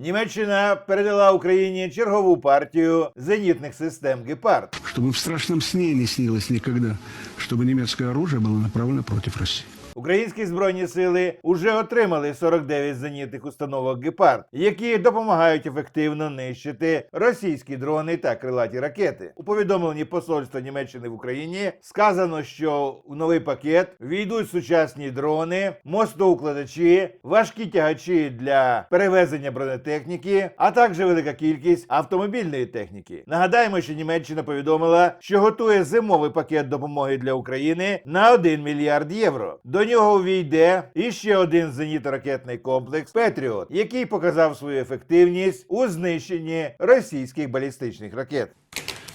Німеччина передала Україні чергову партію зенітних систем Гепард. Чтобы в страшном сне не снилось никогда, чтобы немецкое оружие было направлено против России. Українські збройні сили уже отримали 49 зенітних установок Гепард, які допомагають ефективно нищити російські дрони та крилаті ракети. У повідомленні посольства Німеччини в Україні сказано, що в новий пакет війдуть сучасні дрони, мостоукладачі, важкі тягачі для перевезення бронетехніки, а також велика кількість автомобільної техніки. Нагадаємо, що Німеччина повідомила, що готує зимовий пакет допомоги для України на 1 мільярд євро. До нього увійде іще один зенітно-ракетний комплекс Петріот, який показав свою ефективність у знищенні російських балістичних ракет.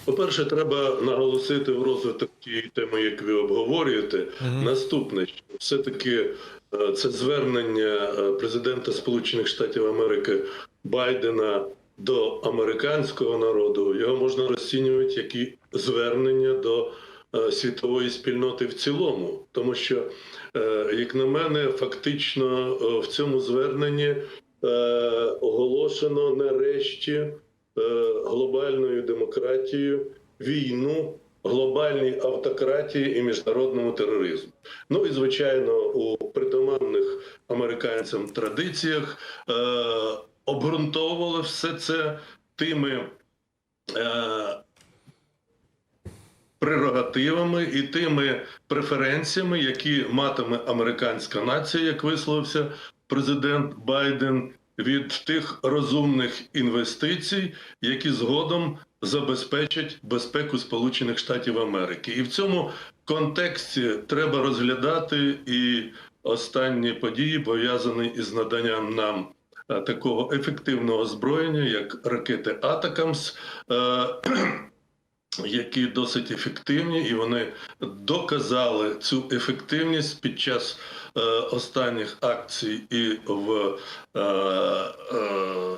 По-перше, треба наголосити в розвиток тієї теми, як ви обговорюєте. Наступне, що все-таки е, це звернення е, президента Сполучених Штатів Америки Байдена до американського народу. Його можна розцінювати як і звернення до світової спільноти в цілому, тому що, е, як на мене, фактично е, в цьому зверненні е, оголошено нарешті е, глобальною демократією війну глобальній автократії і міжнародному тероризму. Ну і звичайно, у притаманних американцям традиціях е, обґрунтовували все це тими. Е, Прерогативами і тими преференціями, які матиме американська нація, як висловився президент Байден, від тих розумних інвестицій, які згодом забезпечать безпеку Сполучених Штатів Америки. І в цьому контексті треба розглядати і останні події, пов'язані із наданням нам е, такого ефективного озброєння, як ракети Атакамс. Які досить ефективні, і вони доказали цю ефективність під час е, останніх акцій і в е, е,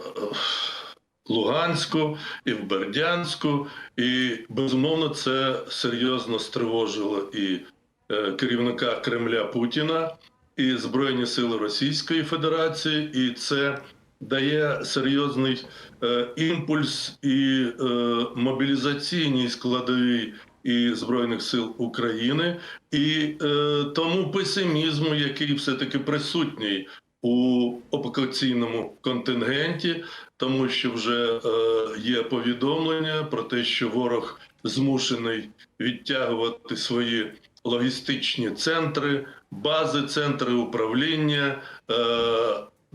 Луганську, і в Бердянську. І безумовно це серйозно стривожило і е, керівника Кремля Путіна, і Збройні Сили Російської Федерації, і це дає серйозний е, імпульс і е, мобілізаційній складовій і Збройних сил України, і е, тому песимізму, який все-таки присутній у окупаційному контингенті, тому що вже е, є повідомлення про те, що ворог змушений відтягувати свої логістичні центри, бази, центри управління. Е,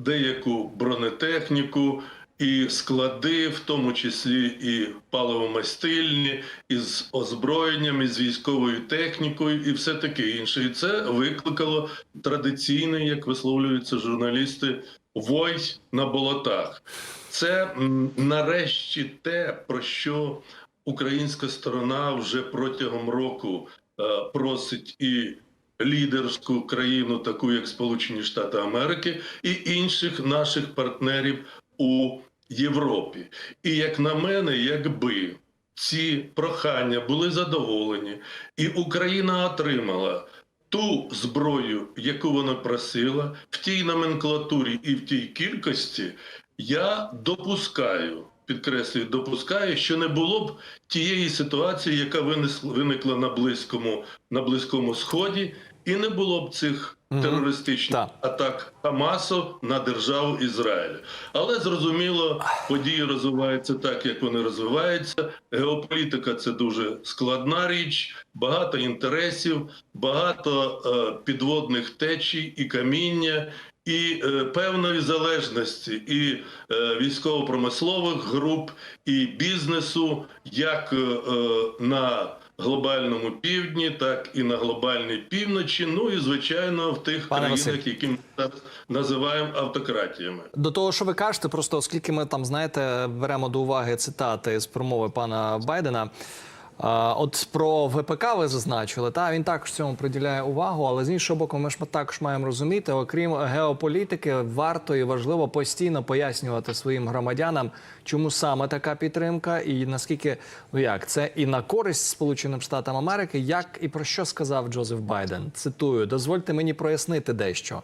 деяку бронетехніку і склади, в тому числі і паливомастильні, із озброєнням, із військовою технікою, і все таке інше. І це викликало традиційний, як висловлюються журналісти, вой на болотах. Це нарешті те, про що українська сторона вже протягом року е, просить і лідерську країну, таку як Сполучені Штати Америки, і інших наших партнерів у Європі. І як на мене, якби ці прохання були задоволені, і Україна отримала ту зброю, яку вона просила, в тій номенклатурі і в тій кількості, я допускаю. Підкреслюю, допускаю, що не було б тієї ситуації, яка виникла на близькому на близькому сході, і не було б цих терористичних Так. атак Хамасу на державу Ізраїль. Але зрозуміло, події розвиваються так, як вони розвиваються. Геополітика це дуже складна річ, багато інтересів, багато е, підводних течій і каміння. І е, певної залежності і е, військово-промислових груп, і бізнесу, як е, е, на глобальному півдні, так і на глобальній півночі. Ну і звичайно в тих Пане країнах, Василь. які ми зараз називаємо автократіями. До того, що ви кажете, просто оскільки ми там знаєте, беремо до уваги цитати з промови пана Байдена. От про ВПК ви зазначили, та він також цьому приділяє увагу, але з іншого боку, ми ж також маємо розуміти, окрім геополітики, варто і важливо постійно пояснювати своїм громадянам, чому саме така підтримка, і наскільки ну як це і на користь Сполученим Штатам Америки, як і про що сказав Джозеф Байден. Цитую: дозвольте мені прояснити дещо.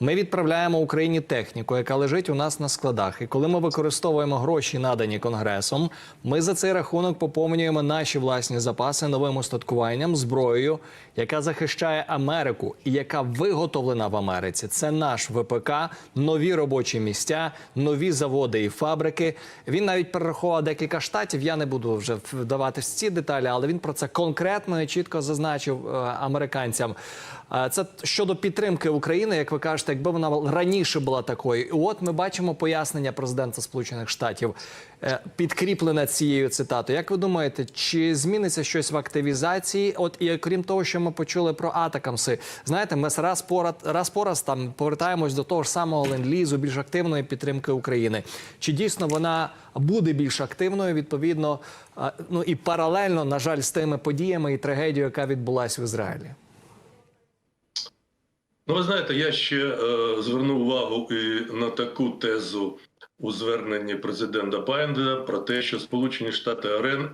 Ми відправляємо Україні техніку, яка лежить у нас на складах. І коли ми використовуємо гроші, надані конгресом, ми за цей рахунок поповнюємо наші власні запаси новим устаткуванням, зброєю, яка захищає Америку і яка виготовлена в Америці. Це наш ВПК, нові робочі місця, нові заводи і фабрики. Він навіть перерахував декілька штатів. Я не буду вже вдаватись в ці деталі, але він про це конкретно і чітко зазначив е, американцям. Е, Це щодо підтримки України, як ви кажете, якби вона раніше була такою. І от ми бачимо пояснення президента Сполучених Штатів, е, підкріплене цією цитатою. Як ви думаєте, чи зміниться щось в активізації? От і крім того, що ми почули про атакамси, знаєте, ми раз по раз, раз по раз там повертаємось до того ж самого ленд-лізу, більш активної підтримки України. Чи дійсно вона буде більш активною відповідно? Ну і паралельно, на жаль, з тими подіями і трагедією, яка відбулася в Ізраїлі? Ну, ви знаєте, я ще е, звернув увагу і на таку тезу у зверненні президента Байдена про те, що Сполучені Штати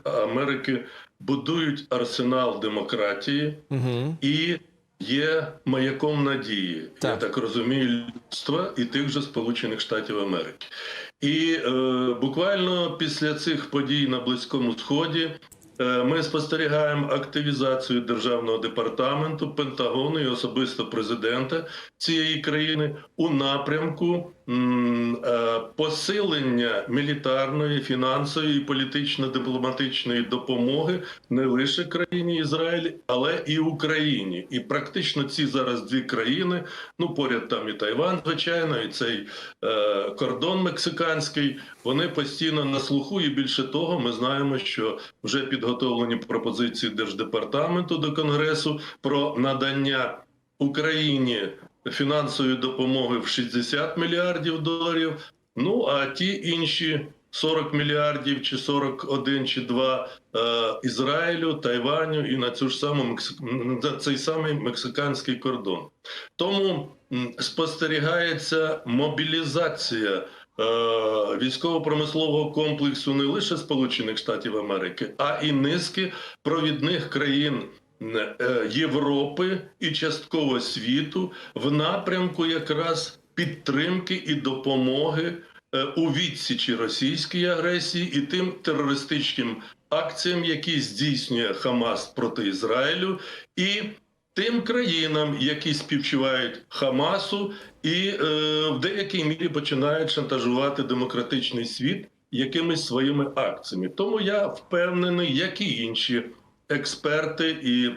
Америки будують арсенал демократії Угу. і є маяком надії, я Так. так розумію, людства і тих же Сполучених Штатів Америки. І е, буквально після цих подій на Близькому Сході е, ми спостерігаємо активізацію державного департаменту, Пентагону і особисто президента цієї країни у напрямку посилення мілітарної, фінансової політично-дипломатичної допомоги не лише країні Ізраїль, але і Україні. І практично ці зараз дві країни, ну поряд там і Тайван, звичайно, і цей е, кордон мексиканський. Вони постійно на слуху, і більше того, ми знаємо, що вже підготовлені пропозиції держдепартаменту до конгресу про надання Україні фінансової допомоги в 60 мільярдів доларів. Ну а ті інші 40 мільярдів чи 41 чи 2 е, Ізраїлю, Тайваню і на цю ж саму на цей самий мексиканський кордон. Тому спостерігається мобілізація е, військово-промислового комплексу не лише Сполучених Штатів Америки, а і низки провідних країн Європи і частково світу в напрямку якраз підтримки і допомоги е, у відсічі російської агресії і тим терористичним акціям, які здійснює Хамас проти Ізраїлю, і тим країнам, які співчувають Хамасу, і е, в деякій мірі починають шантажувати демократичний світ якимись своїми акціями. Тому я впевнений, як і інші експерти і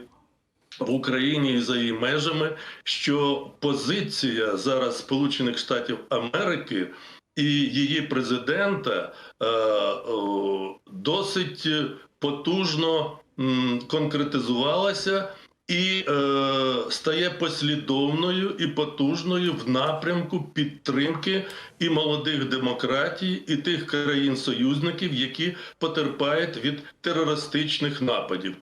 в Україні і за її межами, що позиція зараз Сполучених Штатів Америки і її президента е, о, досить потужно конкретизувалася і е, стає послідовною і потужною в напрямку підтримки і молодих демократій, і тих країн-союзників, які потерпають від терористичних нападів.